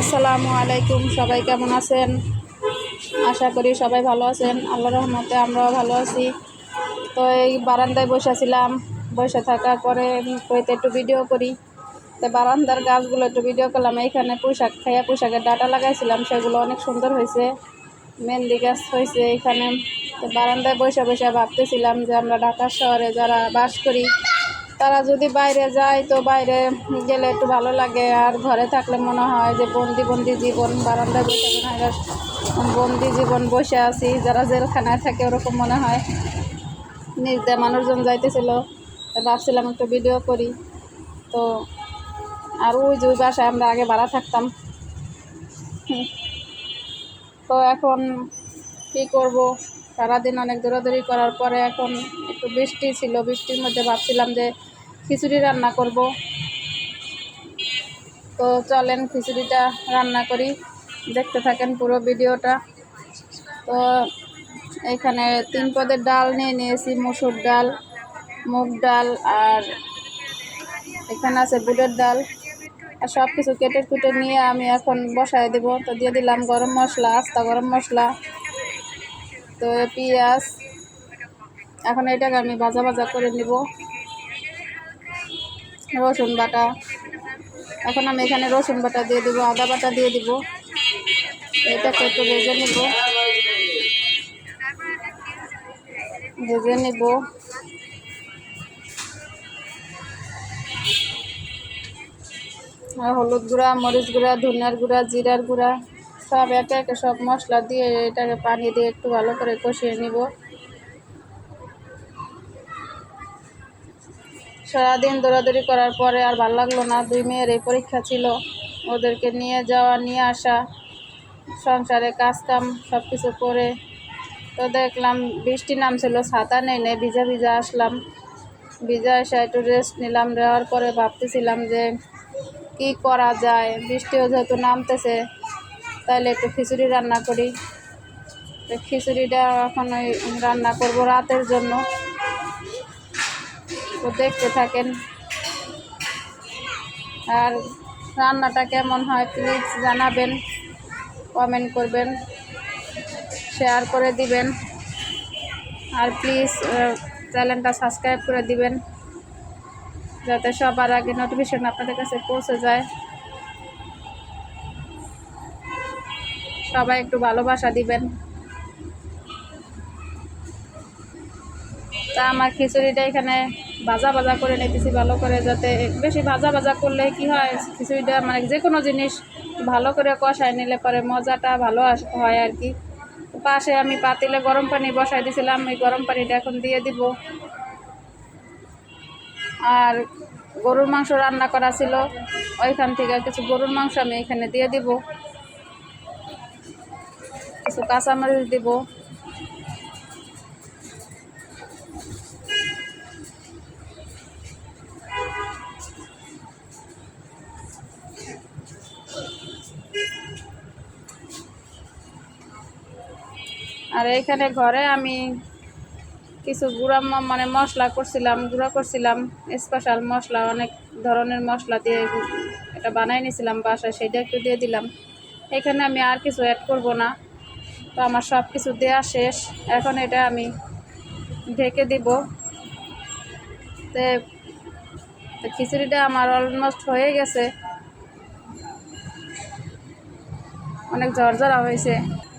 আসসালামু আলাইকুম, সবাই কেমন আছেন? আশা করি সবাই ভালো আছেন। আল্লাহ রহমতে আমরাও ভালো আছি। তো এই বারান্দায় বসেছিলাম বসে থাকার পরে কইতে একটু ভিডিও করি। তো বারান্দার গাছগুলো একটু ভিডিও করলাম। এইখানে পোশাক, খাইয়া পোশাকের ডাটা লাগাইছিলাম। সেগুলো অনেক সুন্দর হয়েছে। মেহেন্দি গাছ হয়েছে এখানে। তো বারান্দায় বসে বসে ভাবতেছিলাম যে আমরা ঢাকা শহরে যারা বাস করি তারা যদি বাইরে যায় তো বাইরে গেলে একটু ভালো লাগে। আর ঘরে থাকলে মনে হয় যে বন্দি বন্দি জীবন, বারান্দায় বসে মনে হয় বন্দি জীবন বসে আছি। যারা জেলখানায় থাকে ওরকম মনে হয়। নিজ দিয়ে মানুষজন যাইতেছিল ভাবছিলাম একটু ভিডিও করি। তো আর ওই যে বাসায় আমরা আগে ভাড়া থাকতাম। তো এখন কী করব? সারাদিন অনেক দৌড়াদৌড়ি করার পরে এখন একটু বৃষ্টি ছিল, বৃষ্টির মধ্যে ভাবছিলাম যে খিচুড়ি রান্না করব। তো চলেন খিচুড়িটা রান্না করি। দেখতে থাকেন পুরো ভিডিওটা। তো এখানে তিন পদের ডাল নিয়ে নিয়েছি, মসুর ডাল, মুগ ডাল আর এখানে আছে বুটের ডাল। আর সব কিছু কেটে কুটে নিয়ে আমি এখন বসায় দেবো। তো দিয়ে দিলাম গরম মশলা, আস্তা গরম মশলা, তো পেঁয়াজ এখন এটাকে আমি ভাজা ভাজা করে নিব। রসুন বাটা। এখন আমি এখানে রসুন বাটা দিয়ে দিব, আদা বাটা দিয়ে দিব। এটাকে একটু ভেজে নিব। ভেজে নিব। আর হলুদ গুঁড়া, মরিচ গুঁড়া, ধনিয়ার গুঁড়া, জিরার গুঁড়া, সব একে একে সব মশলা দিয়ে এটাকে পানি দিয়ে একটু ভালো করে কষিয়ে নিব। সারাদিন দৌড়াদৌড়ি করার পরে আর ভালো লাগল না। দুই মেয়ের এই পরীক্ষা ছিল। ওদেরকে নিয়ে যাওয়া, নিয়ে আসা, সংসারে কাজ কাম সব কিছু করে তো দেখলাম বৃষ্টি নামছিল, ছাতা নেই নেই, ভিজা ভিজা আসলাম। ভিজা এসে একটু রেস্ট নিলাম নেওয়ার পরে ভাবতেছিলাম যে কি করা যায়? বৃষ্টিও যেহেতু নামতেছে তাহলে একটু খিচুড়ি রান্না করি। তো খিচুড়িটা এখন ওই রান্না করব রাতের জন্য। তো দেখতে থাকেন। আর রান্নাটা কেমন হয় প্লিজ জানাবেন কমেন্ট করবেন শেয়ার করে দিবেন। আর প্লিজ চ্যানেলটা সাবস্ক্রাইব করে দিবেন, যাতে সবার আগে নোটিফিকেশন আপনাদের কাছে পৌঁছে যায়। সবাই একটু ভালোবাসা দিবেন। তা আমার খিচুড়িটা এখানে ভাজা ভাজা করে নিতেছি, ভালো করে যাতে বেশি ভাজা ভাজা করলে কি হয়, খিচুড়িটা মানে যে কোনো জিনিস ভালো করে কষায় নিলে পরে মজাটা ভালো হয় আর কি। পাশে আমি পাতিলে গরম পানি বসাই দিয়েছিলাম এই গরম পানিটা এখন দিয়ে দিব। আর গরুর মাংস রান্না করা ছিল, ওইখান থেকে কিছু গরুর মাংস আমি এখানে দিয়ে দিব। কিছু কাঁচামরিচ দিব। আর এইখানে ঘরে আমি কিছু গুঁড়া মানে মশলা করছিলাম, গুঁড়া করছিলাম স্পেশাল মশলা, অনেক ধরনের মশলা দিয়ে এটা বানাই নিয়েছিলাম বাসায়, সেটা একটু দিয়ে দিলাম। এখানে আমি আর কিছু অ্যাড করব না। তো আমার সব কিছু দেওয়া শেষ। এখন এটা আমি ঢেকে দিব। তে তো খিচুড়িটা আমার অলমোস্ট হয়ে গেছে। অনেক ঝরঝরা হয়েছে।